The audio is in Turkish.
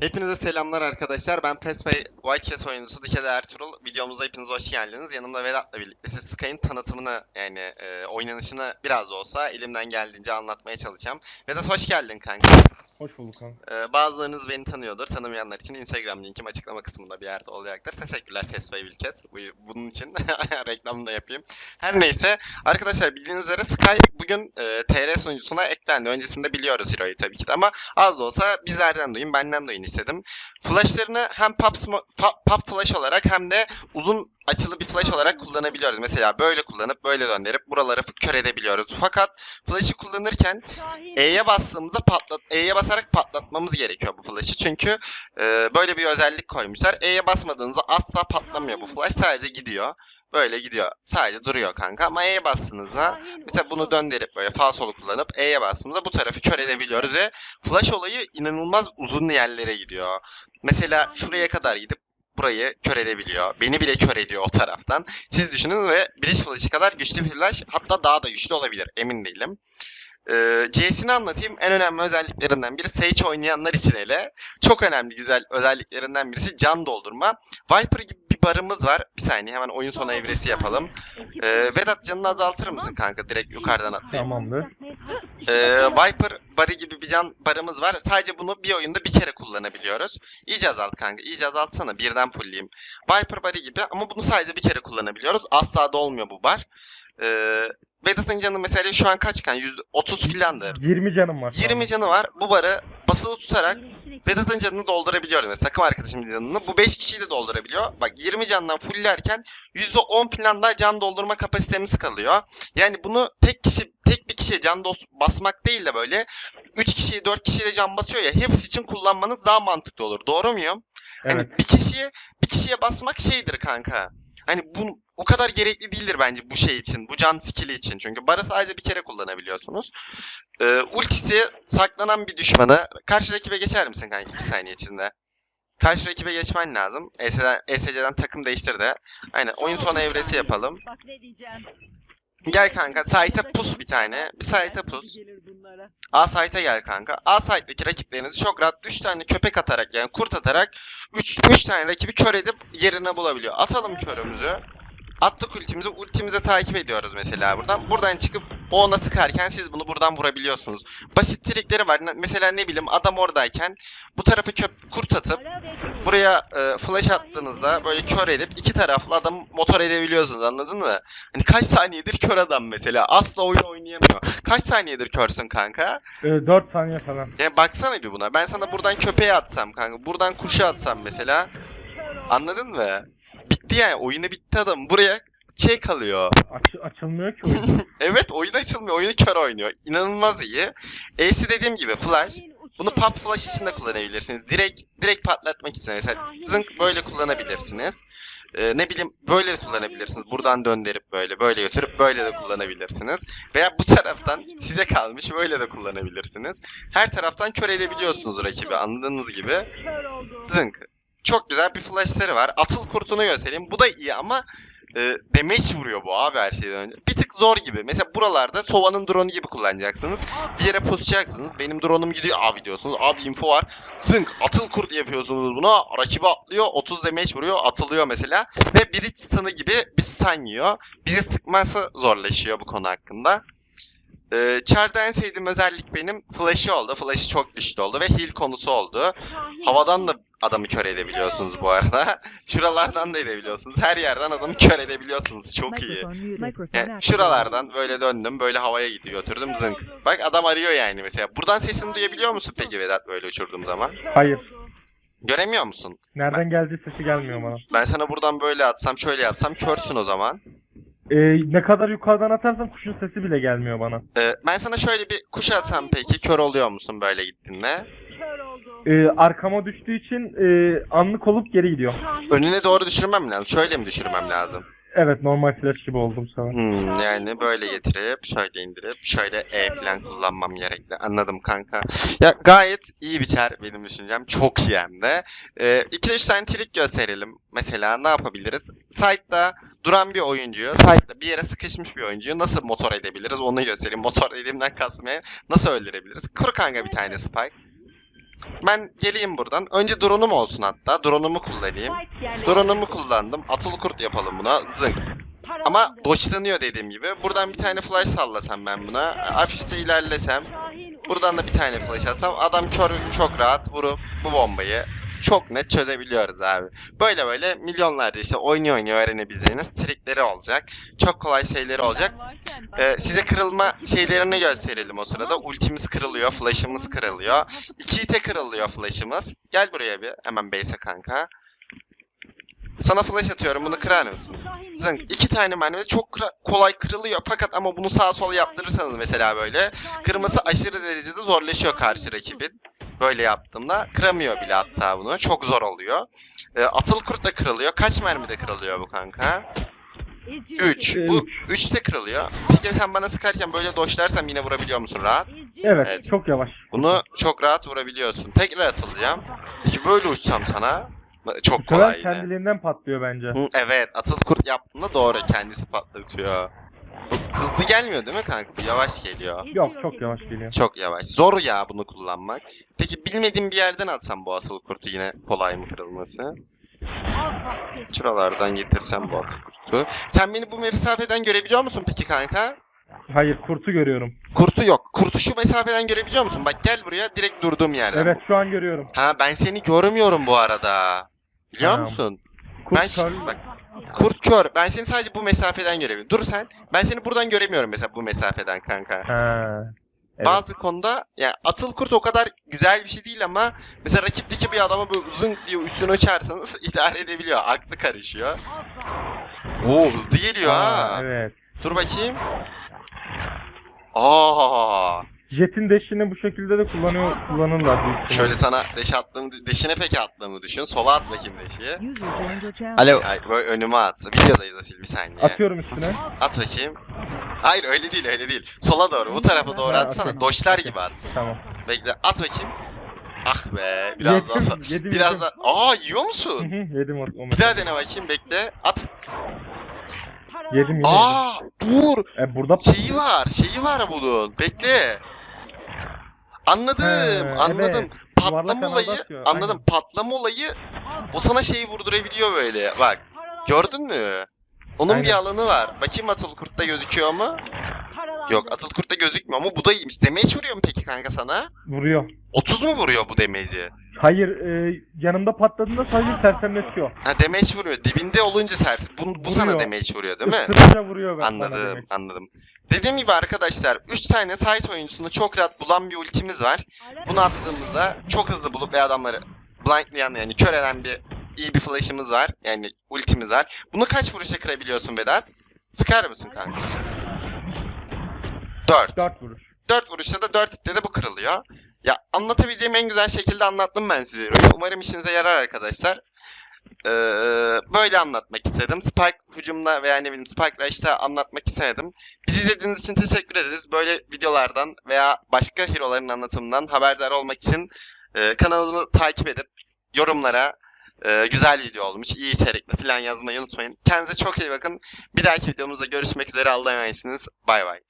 Hepinize selamlar arkadaşlar. Ben PES ve YKS oyuncusu Dikede Ertuğrul. Videomuza hepiniz hoş geldiniz. Yanımda Vedat'la birlikte size Sky'ın tanıtımını yani e, oynanışını biraz da olsa elimden geldiğince anlatmaya çalışacağım. Vedat hoş geldin kanka. Hoş bulduk kanka. E, bazılarınız beni tanıyordur. Tanımayanlar için Instagram linkim açıklama kısmında bir yerde olacaktır. Teşekkürler PES ve Wilket. Bu, bunun için reklamını da yapayım. Her neyse arkadaşlar bildiğiniz üzere Sky bugün e, TR sunucusuna eklendi. Öncesinde biliyoruz Hero'yu tabii ki de ama az da olsa bizlerden duyun, benden duyun istedim. Flashlarını hem pop, fa- pop flash olarak hem de uzun açılı bir flash olarak kullanabiliyoruz. Mesela böyle kullanıp böyle döndürüp buraları kör edebiliyoruz. Fakat flash'ı kullanırken E'ye bastığımızda patlat E'ye basarak patlatmamız gerekiyor bu flash'ı. Çünkü e, böyle bir özellik koymuşlar. E'ye basmadığınızda asla patlamıyor bu flash. Sadece gidiyor. Böyle gidiyor. Sadece duruyor kanka. Ama E'ye bastığınızda Mesela bunu döndürüp böyle sağ solu kullanıp E'ye bastığımızda bu tarafı kör edebiliyoruz ve flash olayı inanılmaz uzun yerlere gidiyor. Mesela şuraya kadar gidip burayı kör edebiliyor. Beni bile kör ediyor o taraftan. Siz düşünün ve Breach Flash'ı kadar güçlü bir flash hatta daha da güçlü olabilir emin değilim. Ee, C'sini anlatayım. En önemli özelliklerinden biri Sage oynayanlar için hele. Çok önemli güzel özelliklerinden birisi can doldurma. Viper gibi bir barımız var. Bir saniye hemen oyun sonu evresi yapalım. Ee, Vedat canını azaltır mısın kanka? Direkt yukarıdan atlayayım. Tamamdır. Ee, Viper barı gibi bir can barımız var. Sadece bunu bir oyunda bir kere kullanabiliyoruz. İyice azalt kanka. İyice azaltsana. Birden fullleyeyim. Viper barı gibi ama bunu sadece bir kere kullanabiliyoruz. Asla dolmuyor bu bar. Ee, Vedat'ın canı mesela şu an kaç kan? 130 filandır. 20 canım var. şu 20 anda. canı var. Bu barı basılı tutarak Vedat'ın canını doldurabiliyoruz. Mesela takım arkadaşımın canını. Bu 5 kişiyi de doldurabiliyor. Bak 20 candan fulllerken %10 falan daha can doldurma kapasitemiz kalıyor. Yani bunu tek kişi tek bir kişiye can dos- basmak değil de böyle 3 kişiye 4 kişiye de can basıyor ya hepsi için kullanmanız daha mantıklı olur. Doğru muyum? Hani Evet. bir kişiye bir kişiye basmak şeydir kanka. Hani bu o kadar gerekli değildir bence bu şey için. Bu can skill'i için. Çünkü barı sadece bir kere kullanabiliyorsunuz. Ee, ultisi saklanan bir düşmanı karşı rakibe geçer misin kanka 2 saniye içinde? Karşı rakibe geçmen lazım. ESC'den, ESC'den takım değiştir de. Aynen oyun sonu evresi yapalım. Gel kanka site'e pus bir tane. Bir site'e pus. Bunlara. A site'e gel kanka. A site'deki rakiplerinizi çok rahat 3 tane köpek atarak yani kurt atarak 3 3 tane rakibi kör edip yerine bulabiliyor. Atalım körümüzü. Attık ultimizi. Ultimize takip ediyoruz mesela buradan. Buradan çıkıp o ona sıkarken siz bunu buradan vurabiliyorsunuz. Basit trikleri var. Mesela ne bileyim adam oradayken bu tarafı köp kurt atıp buraya e, flash attığınızda böyle kör edip iki taraflı adamı motor edebiliyorsunuz anladın mı? Hani kaç saniyedir kör adam mesela. Asla oyun oynayamıyor. Kaç saniyedir körsün kanka? Ee, 4 saniye falan. Ya baksana bir buna. Ben sana buradan köpeğe atsam kanka. Buradan kuşa atsam mesela. Anladın mı? Bitti yani. Oyunu bitti adam. Buraya şey kalıyor. Aç, açılmıyor ki oyun. Evet oyun açılmıyor. Oyunu kör oynuyor. İnanılmaz iyi. Ace dediğim gibi flash. Bunu pop flash için de kullanabilirsiniz. Direkt direkt patlatmak için mesela zınk böyle kullanabilirsiniz. Ee, ne bileyim böyle de kullanabilirsiniz. Buradan döndürüp böyle böyle götürüp böyle de kullanabilirsiniz. Veya bu taraftan size kalmış böyle de kullanabilirsiniz. Her taraftan kör edebiliyorsunuz rakibi anladığınız gibi. Zınk. Çok güzel bir flashları var. Atıl kurtunu göstereyim. Bu da iyi ama e, damage vuruyor bu abi her şeyden önce. Bir tık zor gibi. Mesela buralarda Sova'nın drone'u gibi kullanacaksınız. Bir yere pusacaksınız. Benim drone'um gidiyor abi diyorsunuz. Abi info var. Zınk atıl kurt yapıyorsunuz buna. Rakibi atlıyor. 30 damage vuruyor. Atılıyor mesela. Ve biri stun'ı gibi bir stun yiyor. Bize sıkması zorlaşıyor bu konu hakkında. Ee, Char'da en sevdiğim özellik benim flash'ı oldu. Flash'ı çok güçlü oldu ve heal konusu oldu. Havadan da adamı kör edebiliyorsunuz bu arada. Şuralardan da edebiliyorsunuz. Her yerden adamı kör edebiliyorsunuz. Çok iyi. Yani şuralardan böyle döndüm, böyle havaya gitti götürdüm zınk. Bak adam arıyor yani mesela. Buradan sesini duyabiliyor musun peki Vedat böyle uçurduğum zaman? Hayır. Göremiyor musun? Nereden geldiği sesi gelmiyor bana. Ben sana buradan böyle atsam, şöyle yapsam körsün o zaman. Ee, ne kadar yukarıdan atarsam kuşun sesi bile gelmiyor bana. Ee, ben sana şöyle bir kuş atsam peki kör oluyor musun böyle gittiğinde? Ee, arkama düştüğü için e, anlık olup geri gidiyor. Önüne doğru düşürmem lazım. Şöyle mi düşürmem lazım? Evet normal flash gibi oldum sana. Hmm, yani böyle getirip şöyle indirip şöyle E falan kullanmam gerekli. Anladım kanka. Ya gayet iyi bir çar benim düşüncem. Çok iyi hem de. 2-3 tane trik gösterelim. Mesela ne yapabiliriz? Site'da duran bir oyuncuyu, site'da bir yere sıkışmış bir oyuncuyu nasıl motor edebiliriz onu göstereyim. Motor dediğimden kasmaya nasıl öldürebiliriz? Kur kanka bir tane spike. Ben geleyim buradan. Önce drone'um olsun hatta. Drone'umu kullanayım. Drone'umu kullandım. Atılı kurt yapalım buna. Zınk. Ama doçlanıyor dediğim gibi. Buradan bir tane flash sallasam ben buna. Hafifçe ilerlesem. Buradan da bir tane flash atsam. Adam kör çok rahat vurup bu bombayı çok net çözebiliyoruz abi. Böyle böyle milyonlarca işte oynuyor oynuyor öğrenebileceğiniz trikleri olacak. Çok kolay şeyleri olacak. Ee, size kırılma şeylerini gösterelim o sırada. Ultimiz kırılıyor, flash'ımız kırılıyor. İki ite kırılıyor flash'ımız. Gel buraya bir hemen base'e kanka. Sana flash atıyorum bunu kırar mısın? Zınk. iki tane mermi çok kıra- kolay kırılıyor fakat ama bunu sağa sola yaptırırsanız mesela böyle kırması aşırı derecede zorlaşıyor karşı rakibin. Böyle yaptığında kıramıyor bile hatta bunu. Çok zor oluyor. Ee, atıl kurt da kırılıyor. Kaç mermide kırılıyor bu kanka? Eziyor 3. seni. Bu Üç. 3 de kırılıyor. Peki sen bana sıkarken böyle doşlarsam yine vurabiliyor musun rahat? Evet, Evet. çok yavaş. Bunu çok rahat vurabiliyorsun. Tekrar atılacağım. Peki böyle uçsam sana Bu çok sefer kolay yine. kendiliğinden patlıyor bence. Hı, evet atıl kurt yaptığında doğru kendisi patlatıyor. Hızlı gelmiyor değil mi kanka? Bu yavaş geliyor. Yok çok yavaş geliyor. Çok yavaş. Zor ya bunu kullanmak. Peki bilmediğim bir yerden atsam bu asıl kurtu yine kolay mı kırılması? Şuralardan getirsem bu asıl kurtu. Sen beni bu mesafeden görebiliyor musun peki kanka? Hayır kurtu görüyorum. Kurtu yok. Kurtu şu mesafeden görebiliyor musun? Bak gel buraya direkt durduğum yerden. Evet şu an görüyorum. Ha ben seni görmüyorum bu arada. Biliyor Tamam. musun? Kurt Ben- kör- bak, Kurt kör. Ben seni sadece bu mesafeden görebiliyorum. Dur sen. Ben seni buradan göremiyorum mesela bu mesafeden kanka. Ha. Evet. Bazı konuda yani atıl kurt o kadar güzel bir şey değil ama mesela rakipteki bir adama böyle uzun diye üstüne uçarsanız idare edebiliyor. Aklı karışıyor. Oo hızlı geliyor ha. evet. Dur bakayım. Aa, Jet'in deşini bu şekilde de kullanıyor kullanırlar büyük ihtimalle. şöyle sana deş attığım, deşine peki attığımı düşün. Sola at bakayım deşi. User joined your channel. Alo. Ay, böyle önüme at. Videodayız Asil bir saniye. Atıyorum üstüne. At bakayım. Hayır öyle değil öyle değil. Sola doğru bu tarafa doğru Ha, atsana. okey. Doşlar gibi at. Tamam. Bekle at bakayım. Ah be biraz daha Yedim, sa- yedim, Biraz yedim. daha. Aa yiyor Hı musun? hı, yedim o, o Bir mesela. daha dene bakayım bekle. At. Yedim yedim. Aa dur. E, burada Şeyi var. Şeyi var bunun. Bekle. Anladım. He, anladım. evet. Patlama Yuvarlak olayı. kanalda atıyor, Anladım. Patlama olayı o sana şeyi vurdurabiliyor böyle. Bak. Gördün mü? Onun bir Aynen. alanı var. Bakayım Atıl Kurt'ta gözüküyor mu? Yok Atıl Kurt'ta gözükmüyor ama bu da iyiymiş. Damage vuruyor mu peki kanka sana? Vuruyor. 30 mu vuruyor bu damage'i? Hayır e, yanımda patladığında sadece sersemletiyor. Ha damage vuruyor. Dibinde olunca sers. Bu, bu sana Vuruyor. damage vuruyor değil mi? Isırınca vuruyor ben bana Anladım, demek. anladım. Dediğim gibi arkadaşlar 3 tane site oyuncusunu çok rahat bulan bir ultimiz var. Bunu attığımızda çok hızlı bulup ve adamları blindlayan yani kör eden bir iyi bir flash'ımız var. Yani ultimiz var. Bunu kaç vuruşa kırabiliyorsun Vedat? Sıkar mısın kanka? 4. 4 vuruş. 4 vuruşta da 4 hitte de bu kırılıyor. Ya anlatabileceğim en güzel şekilde anlattım ben size. Umarım işinize yarar arkadaşlar. Ee, böyle anlatmak istedim. Spike hücumda veya ne bileyim Spike Rush'ta anlatmak istedim. Bizi izlediğiniz için teşekkür ederiz. Böyle videolardan veya başka hero'ların anlatımından haberdar olmak için e, kanalımızı takip edip yorumlara e, güzel video olmuş, iyi içerikli falan yazmayı unutmayın. Kendinize çok iyi bakın. Bir dahaki videomuzda görüşmek üzere. Allah'a emanetsiniz. Bay bay.